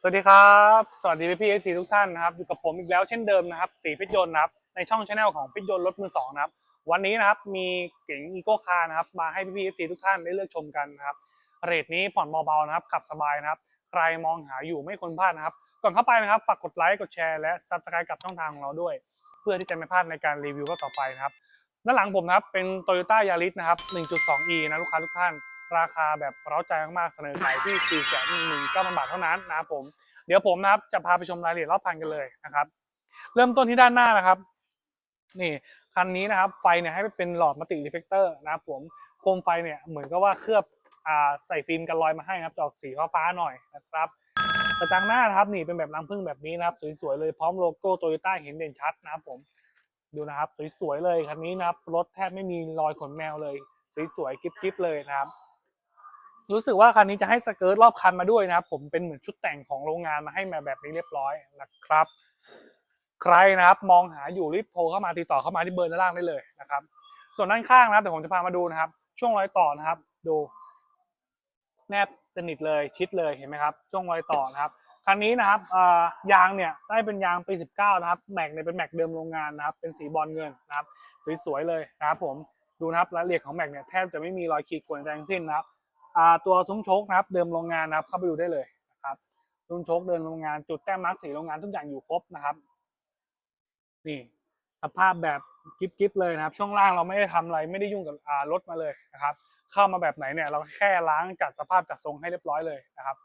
สวัสดีครับ สวัสดีพี่พี่เอซีทุกท่านนะครับ อยู่กับผมอีกแล้วเช่นเดิมนะครับตีพิจยนต์นะครับ ในช่องชาแนลของพิจยนต์รถมือสองนะครับ วันนี้นะครับมีเก๋งอีโก้คาร์นะครับ มาให้พี่พี่เอซีทุกท่านได้เลือกชมกันนะครับ เรทนี้ผ่อนเบาๆนะครับ ขับสบายนะครับ ใครมองหาอยู่ไม่ควรพลาดนะครับ ก่อนเข้าไปนะครับ ฝากกดไลค์ กดแชร์ และซับสไครต์กับช่องทางของเราด้วย เพื่อที่จะไม่พลาดในการรีวิวรอบต่อไปนะครับ ด้านหลังผมนะครับเป็น Toyota Yaris นะครับ 1.2e นะลูกค้าทุกท่าน ราคาแบบเร้าใจมากๆ เสนอขายที่ 4 1 1 9บาทเท่านั้นนะครับผม เดี๋ยวผมนะครับจะพาไปชมรายละเอียดรอบคันกันเลยนะครับ เริ่มต้นที่ด้านหน้านะครับ นี่คันนี้นะครับไฟเนี่ยให้เป็นหลอดมัลติรีเฟกเตอร์นะครับผมโคมไฟเนี่ยเหมือนกับว่าเคลือบอ่าใส่ฟิล์มกันรอยมาให้นะครับจออกสีฟ้าๆหน่อยนะครับกระจังหน้านะครับนี่เป็นแบบรังผึ้งแบบนี้นะครับ สวยๆเลยพร้อมโลโก้โตโยต้าเห็นเด่นชัดนะครับผมดูนะครับ สวยๆเลยคันนี้นะครับรถแทบไม่มีรอยขนแมวเลย สวยๆกิ๊บๆเลยนะครับ รู้สึกว่าคันนี้จะให้สเกิร์ตรอบคันมาด้วยนะครับ ผมเป็นเหมือนชุดแต่งของโรงงานมาให้มาแบบนี้เรียบร้อยนะครับ ใครนะครับมองหาอยู่รีบโทรเข้ามาติดต่อเข้ามาที่เบอร์ด้านล่างได้เลยนะครับ ส่วนด้านข้างนะครับเดี๋ยวผมจะพามาดูนะครับ ช่วงรอยต่อนะครับ ดู แนบสนิทเลยชิดเลยเห็นไหมครับ ช่วงรอยต่อนะครับคันนี้นะครับยางเนี่ยได้เป็นยางปี 19 นะครับแม็กเนี่ยเป็นแม็กเดิมโรงงานนะครับ เป็นสีบอลเงินนะครับ สวยๆเลยนะครับผมดูนะครับรายละเอียดของแม็กเนี่ยแทบจะไม่มีรอยขีดข่วนใดทั้งสิ้นนะครับ ตัวซุ้มโชคนะครับ เดิมโรงงานนะครับ เข้าไปดูได้เลยนะครับซุ้มโชคเดิมโรงงานจุดแต้มมาร์กสีโรงงานทุกอย่างอยู่ครบนะครับ นี่สภาพแบบกิ๊บๆเลยนะครับ ช่วงล่างเราไม่ได้ทำอะไรไม่ได้ยุ่งกับรถมาเลยนะครับ เข้ามาแบบไหนเนี่ยเราแค่ล้างจัดสภาพจัดทรงให้เรียบร้อยเลยนะครับ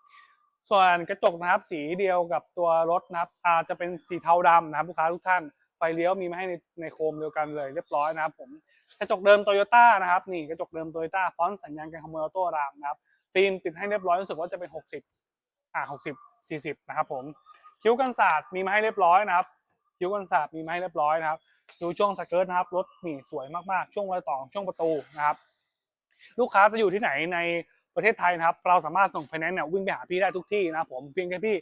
ส่วนกระจกนะครับสีเดียวกับตัวรถนะครับอาจะเป็นสีเทาดำนะครับลูกค้าทุกท่านไฟเลี้ยวมีมาให้ในในโคมเดียวกันเลย เรียบร้อยนะครับผม ระจกเดิมโตโยต้านะครับนี่กระจกเดิมโตโยต้าพร้อมสัญญาณการขโมยออโต้รามนะครับฟิล์มติดให้เรียบร้อยรู้สึกว่าจะเป็น 60อ่า60 40 นะครับผมคิ้วกันศาสตร์มีมาให้เรียบร้อยนะครับคิ้วกันศาสตร์มีมาให้เรียบร้อยนะครับดูช่วงสเกิร์ตนะครับรถนี่สวยมากๆ ช่วงรอยต่อช่วงประตูนะครับ ลูกค้าจะอยู่ที่ไหนในประเทศไทยนะครับ เราสามารถส่งไฟแนนซ์เนี่ยวิ่งไปหาพี่ได้ทุกที่นะครับผมเพียงแค่พี่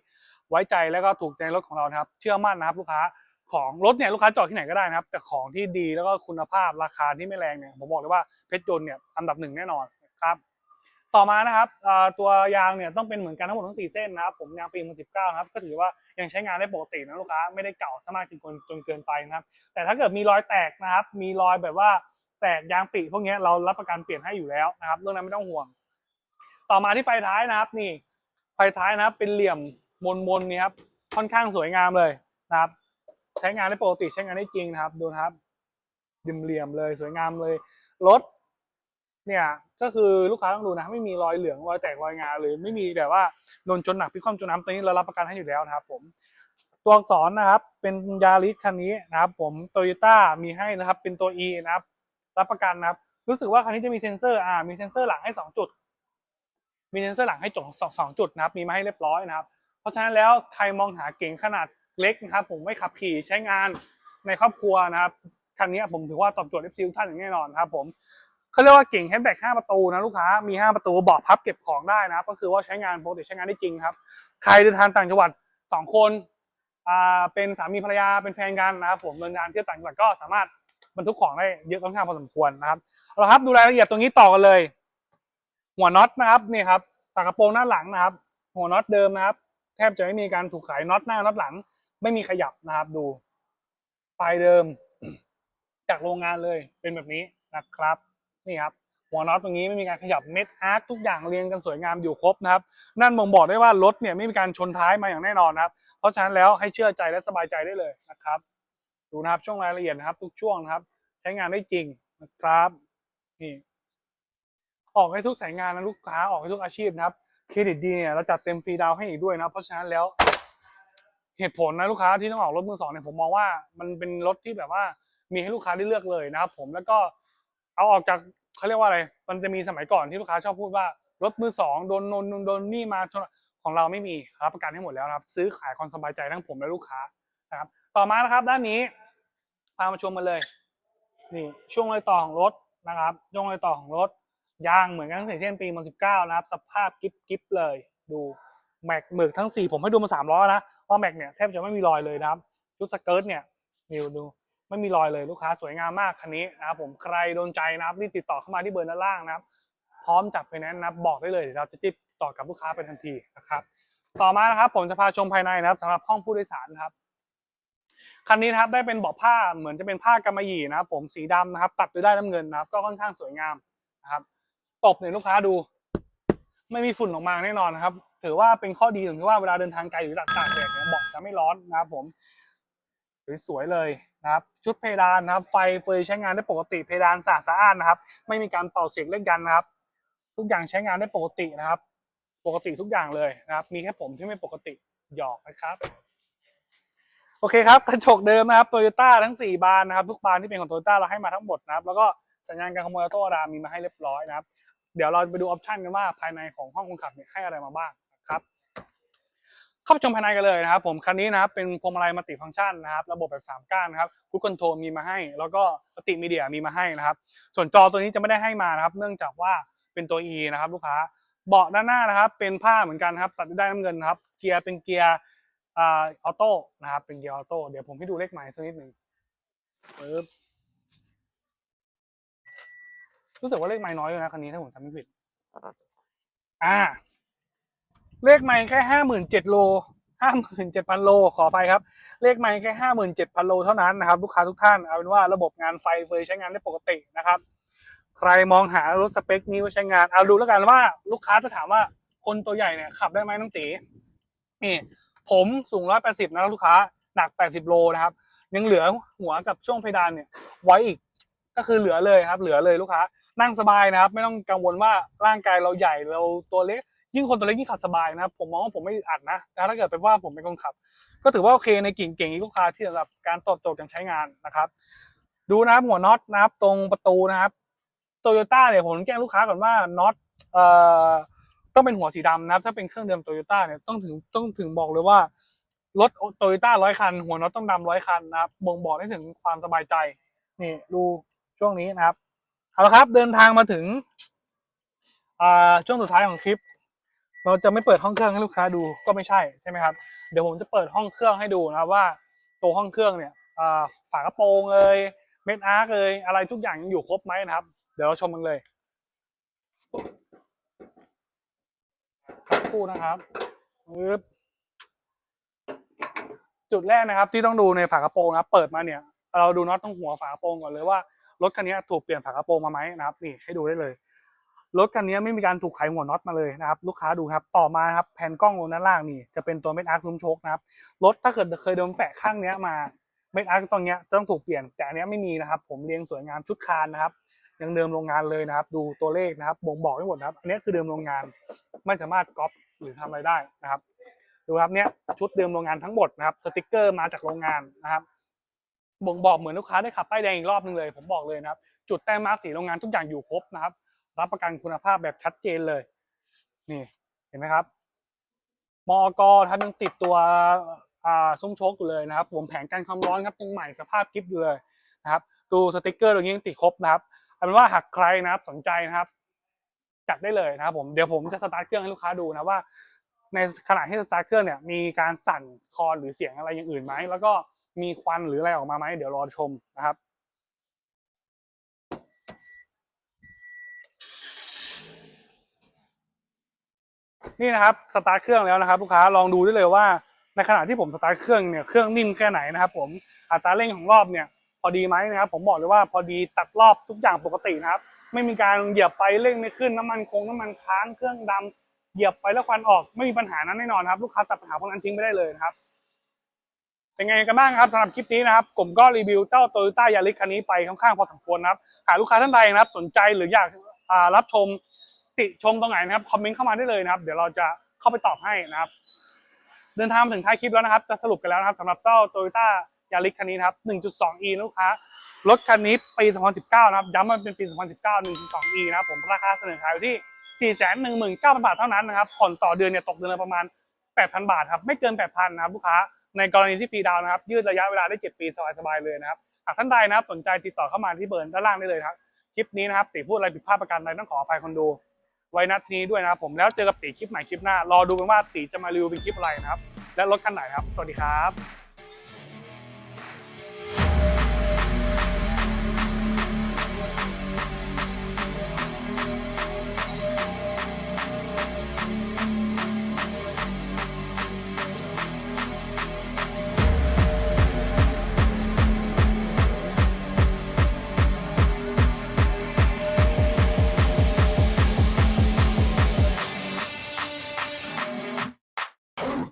ไว้ใจแล้วก็ถูกใจรถของเรานะครับ เชื่อมั่นนะครับ ลูกค้า ของรถเนี่ยลูกค้าจอดที่ไหนก็ได้นะครับ แต่ของที่ดีแล้วก็คุณภาพราคาที่ไม่แรงเนี่ยผมบอกเลยว่าเพชรยนต์เนี่ยอันดับหนึ่งแน่นอนครับต่อมานะครับตัวยางเนี่ยต้องเป็นเหมือนกันทั้งหมดทั้งสี่เส้นนะครับผมยางปี2019นะครับก็ถือว่ายังใช้งานได้ปกตินะลูกค้าไม่ได้เก่าซะมากจนเกินจนเกินไปนะครับ แต่ถ้าเกิดมีรอยแตกนะครับ มีรอยแบบว่าแตกยางปีพวกนี้เรารับประกันเปลี่ยนให้อยู่แล้วนะครับ เรื่องนั้นไม่ต้องห่วง ต่อมาที่ไฟท้ายนะครับนี่ไฟท้ายนะครับเป็นเหลี่ยมมนมนๆนี่ครับค่อนข้างสวยงามเลยนะครับ ใช้งานได้ปกติใช้งานได้จริงนะครับดูนะครับดิมเหลี่ยมเลยสวยงามเลยรถเนี่ยก็คือลูกค้าต้องดูนะไม่มีรอยเหลืองรอยแตกรอยงาหรือไม่มีแบบว่าโดนชนหนักพิความจนน้ำตัวนี้เรารับประกันให้อยู่แล้วนะครับ ผม ตัวอักษรนะครับ เป็นยาริสคันนี้นะครับ ผมโตโยต้ามีให้นะครับ เป็นตัว E นะครับ รับประกันนะครับ รู้สึกว่าคันนี้จะมีเซ็นเซอร์อ่ามีเซ็นเซอร์หลังให้สองจุด มีเซ็นเซอร์หลังให้จงสองสองจุดนะครับ มีมาให้เรียบร้อยนะครับ เพราะฉะนั้นแล้วใครมองหาเก๋งขนาด เล็กนะครับ ผมไม่ขับขี่ใช้งานในครอบครัวนะครับคันนี้ผมถือว่าตอบโจทย์ FC ทุกท่านอย่างแน่นอนครับผมเขาเรียกว่าเก่งแฮชแบ็ก5ประตูนะลูกค้ามี5ประตูเบาะพับเก็บของได้นะครับก็คือว่าใช้งานปกติใช้งานได้จริงครับ ใครเดินทางต่างจังหวัดสองคนอ่าเป็นสามีภรรยาเป็นแฟนกันนะครับผมเดินทางเที่ยวต่างจังหวัดก็สามารถบรรทุกของได้เยอะค่อนข้างพอสมควรนะครับเอาละครับดูรายละเอียดตรงนี้ต่อกันเลย หัวน็อตนะครับนี่ครับฝากระโปรงหน้าหลังนะครับ หัวน็อตเดิมนะครับ แทบจะไม่มีการถูกขายน็อตหน้าน็อตหลัง ไม่มีขยับนะครับดูไฟเดิม จากโรงงานเลยเป็นแบบนี้นะครับนี่ครับหัวน็อตตรงนี้ไม่มีการขยับเม็ดอาร์ตทุกอย่างเรียงกันสวยงามอยู่ครบนะครับนั่นบ่งบอกได้ว่ารถเนี่ยไม่มีการชนท้ายมาอย่างแน่นอนนะครับเพราะฉะนั้นแล้วให้เชื่อใจและสบายใจได้เลยนะครับ ดูนะครับช่วงรายละเอียดนะครับ ทุกช่วงนะครับ ใช้งานได้จริงนะครับนี่ออกให้ทุกสายงานนะลูกค้าออกให้ทุกอาชีพนะครับเครดิตดีเนี่ยเราจัดเต็มฟรีดาวให้อีกด้วยนะเพราะฉะนั้นแล้ว เหตุผลนะลูกค้าที่ต้องออกรถมือสองเนี่ยผมมองว่ามันเป็นรถที่แบบว่ามีให้ลูกค้าได้เลือกเลยนะครับผมแล้วก็เอาออกจากเขาเรียกว่าอะไร มันจะมีสมัยก่อนที่ลูกค้าชอบพูดว่ารถมือสองโดนนนโดนนี่มาของเราไม่มีรับประกันให้หมดแล้วนะครับ ซื้อขายความสบายใจทั้งผมและลูกค้านะครับ ต่อมานะครับ ด้านนี้พามาชมกันเลยนี่ช่วงรอยต่อของรถนะครับช่วงรอยต่อของรถยางเหมือนกันทั้งสี่เส้นปีมันสิบเก้านะครับ สภาพกิ๊บกิ๊บเลย ดูแม็กหมึกทั้งสี่ผมให้ดูมาสามล้อนะ ว่าแม็กเนี่ยแทบจะไม่มีรอยเลยนะครับชุดสเกิร์ตเนี่ยนิวดูไม่มีรอยเลยลูกค้าสวยงามมากคันนี้นะครับผมใครโดนใจนะครับรีบติดต่อเข้ามาที่เบอร์ด้านล่างนะครับ พร้อมจับไฟแนนซ์นะครับบอกได้เลยเดี๋ยวเราจะติดต่อกับลูกค้าเป็นทันทีนะครับต่อมานะครับผมจะพาชมภายในนะครับสำหรับห้องผู้โดยสารนะครับคันนี้นะครับได้เป็นเบาะผ้าเหมือนจะเป็นผ้ากำมะหยี่นะครับ ผมสีดำนะครับ ตัดด้วยได้ายน้ำเงินนะครับ ก็ค่อนข้างสวยงามนะครับตบเนี่ยลูกค้าดู ไม่มีฝุ่นออกมาแน่นอนนะครับ ถือว่าเป็นข้อดีตรงที่ว่าเวลาเดินทางไกลหรือตากแดดเนี่ยเบาะจะไม่ร้อนนะครับผมสวยๆเลยนะครับชุดเพดานนะครับ ไฟเฟยใช้งานได้ปกติเพดานสะอาดสะอ้านนะครับ ไม่มีการเป่าเสียงเล่นกันนะครับ ทุกอย่างใช้งานได้ปกตินะครับ ปกติทุกอย่างเลยนะครับ มีแค่ผมที่ไม่ปกติหยอกนะครับ โอเคครับ กระจกเดิมนะครับโตโยต้าทั้ง 4 บานนะครับ ทุกบานที่เป็นของโตโยต้าเราให้มาทั้งหมดนะครับ แล้วก็สัญญาณการขโมยออโต้ดามีมาให้เรียบร้อยนะครับ เดี๋ยวเราไปดูออปชันกันว่าภายในของห้องคนขับเนี่ยให้อะไรมาบ้างนะ ครับเข้าไปชมภายในกันเลยนะครับ ผมคันนี้นะครับเป็นพวงมาลัยมัลติฟังก์ชันนะครับ ระบบแบบ 3 ก้านนะครับคูคอนโทรมีมาให้ แล้วก็ปฏิมีเดียมีมาให้นะครับ ส่วนจอตัวนี้จะไม่ได้ให้มานะครับ เนื่องจากว่าเป็นตัว E นะครับ ลูกค้าเบาะด้านหน้านะครับ เป็นผ้าเหมือนกันครับ ตัดด้วยได้ายน้ำเงินนะครับ เกียร์เป็นเกียร์อ่าออโต้นะครับ เป็นเกียร์ออโต้เดี๋ยวผมให้ดูเลขหมายสักนิดหนึ่งปึ๊บรู้สึกว่าเลขไม้น้อยอยู่นะคันนี้ถ้าผมจำไม่ผิด อ่า เลขไม้แค่ห้าหมื่นเจ็ดโลห้าหมื่นเจ็ดพันโลขอไปครับ เลขไม้แค่ห้าหมื่นเจ็ดพันโลเท่านั้นนะครับ ลูกค้าทุกท่านเอาเป็นว่าระบบงานไฟเฟยใช้งานได้ปกตินะครับ ใครมองหารถสเปคนี้ไว้ใช้งานเอาดูแล้วกันว่าลูกค้าจะถามว่าคนตัวใหญ่เนี่ยขับได้ไหมน้องตีนี่ผมสูงร้อยแปดสิบนะลูกค้าหนักแปดสิบโลนะครับ ยังเหลือหัวกับช่วงเพดานเนี่ย ไว้อีกก็คือเหลือเลยครับ เหลือเลยลูกค้านั่งสบายนะครับ ไม่ต้องกังวลว่าร่างกายเราใหญ่เราตัวเล็ก ยิ่งคนตัวเล็กยิ่งขับสบายนะครับผมมองว่าผมไม่อัดนะแต่ถ้าเกิดเป็นว่าผมเป็นคนขับ ก็ถือว่าโอเคในกิ่งเก่งอีกลูกค้าที่สำหรับการตอบโจทย์การใช้งานนะครับ ดูนะครับหัวน็อตนะครับตรงประตูนะครับโตโยต้าเนี่ยผมแจ้งลูกค้าก่อนว่าน็อตเอ่อต้องเป็นหัวสีดำนะครับ ถ้าเป็นเครื่องเดิมโตโยต้าเนี่ยต้องถึงต้องถึงบอกเลยว่ารถโตโยต้าร้อยคัน หัวน็อตต้องดำร้อยคันนะครับบ่งบอกได้ถึงความสบายใจนี่ดูช่วงนี้นะครับเอาละครับ เดินทางมาถึงอ่าช่วงสุดท้ายของคลิป เราจะไม่เปิดห้องเครื่องให้ลูกค้าดูก็ไม่ใช่ใช่ไหมครับ เดี๋ยวผมจะเปิดห้องเครื่องให้ดูนะครับว่าตัวห้องเครื่องเนี่ยฝากระโปรงเลยเม็ดอาร์คเลยอะไรทุกอย่างยังอยู่ครบไหมนะครับ เดี๋ยวเราชมกันเลยสักครู่นะครับจุดแรกนะครับ ที่ต้องดูในฝากระโปรงนะเปิดมาเนี่ย เราดูน็อตตรงหัวฝากระโปรงก่อนเลยว่ารถคันนี้ถูกเปลี่ยนฝากระโปรงมาไหมนะครับ นี่ให้ดูได้เลย รถคันนี้ไม่มีการถูกไขหัวน็อตมาเลยนะครับลูกค้าดูครับต่อมาครับแผ่นกล้องลงด้านล่างนี่จะเป็นตัวเม็ดอาร์คซุ้มโชคนะครับรถถ้าเกิดเคยโดนแปะข้างเนี้ยมาเม็ดอาร์คตรงเนี้ยจะต้องถูกเปลี่ยนแต่อันนี้ไม่มีนะครับ ผมเรียงสวยงามชุดคานนะครับยังเดิมโรงงานเลยนะครับ ดูตัวเลขนะครับบ่งบอกให้หมดนะครับ อันนี้คือเดิมโรงงานไม่สามารถก๊อปหรือทำอะไรได้นะครับ ดูครับเนี้ยชุดเดิมโรงงานทั้งหมดนะครับสติกเกอร์มาจากโรงงานนะครับบ่งบอกเหมือนลูกค้าได้ขับป้ายแดงอีกรอบนึงเลย ผมบอกเลยนะครับ จุดแต้มมาร์กสีโรงงานทุกอย่างอยู่ครบนะครับ รับประกันคุณภาพแบบชัดเจนเลย นี่เห็นไหมครับมอกท่านยังติดตัวซุ้มโชคอยู่เลยนะครับ ผมแผงกันความร้อนครับยังใหม่สภาพกิฟต์อยู่เลยนะครับตูสติกเกอร์ตรงนี้ยังติดครบนะครับเอาเป็นว่าหากใครนะครับสนใจนะครับ จัดได้เลยนะครับ ผมเดี๋ยวผมจะสตาร์ทเครื่องให้ลูกค้าดูนะว่า ในขณะที่สตาร์ทเครื่องเนี่ยมีการสั่นคลอนหรือเสียงอะไรอย่างอื่นไหมแล้วก็มีควันหรืออะไรออกมาไหมเดี๋ยวรอชมนะครับ นี่นะครับสตาร์ทเครื่องแล้วนะครับลูกค้าลองดูได้เลยว่า ในขณะที่ผมสตาร์ทเครื่องเนี่ยเครื่องนิ่มแค่ไหนนะครับผมอัตราเร่งของรอบเนี่ยพอดีไหมนะครับ ผมบอกเลยว่าพอดีตัดรอบทุกอย่างปกตินะครับ ไม่มีการเหยียบไปเร่งไม่ขึ้นน้ำมันคงน้ำมันค้างเครื่องดำเหยียบไปแล้วควันออกไม่มีปัญหานั้นแน่นอนครับ ลูกค้าตัดปัญหาพวกนั้นทิ้งไปได้เลยนะครับเป็นไงกันบ้างครับสำหรับคลิปนี้นะครับผมก็รีวิวเจ้าโตโยต้ายาริสคันนี้ไปค่อนข้างพอสมควรนะครับหากลูกค้าท่านใดนะครับ สนใจหรืออยากรับชม ติชมตรงไหนนะครับคอมเมนต์เข้ามาได้เลยนะครับ เดี๋ยวเราจะเข้าไปตอบให้นะครับ เดินทางมาถึงท้ายคลิปแล้วนะครับ จะสรุปกันแล้วนะครับสำหรับเจ้าโตโยต้ายาริสคันนี้นะครับ 1.2e ลูกค้ารถคันนี้ปี 2019 นะครับ ย้ำว่าเป็นปี 2019 1.2e นะครับผมราคาเสนอขายอยู่ที่ 419,000 บาทเท่านั้นนะครับผ่อนต่อเดือนเนี่ยตกเดือนละประมาณ 8,000 บาทครับไม่เกิน 8,000 นะครับลูกค้าในกรณีที่ฟรีดาวน์นะครับ ยืดระยะเวลาได้ 7 ปีสบายๆเลยนะครับหากท่านใดนะครับสนใจติดต่อเข้ามาที่เบอร์ด้านล่างได้เลยครับคลิปนี้นะครับติพูดอะไรผิดพลาดประการใดต้องขออภัยคนดู ไว้นัดนี้ด้วยนะครับผมแล้วเจอกับตีคลิปใหม่คลิปหน้า รอดูกันว่าตีจะมารีวิวเป็นคลิปอะไรนะครับ และรถคันไหนนะครับ สวัสดีครับ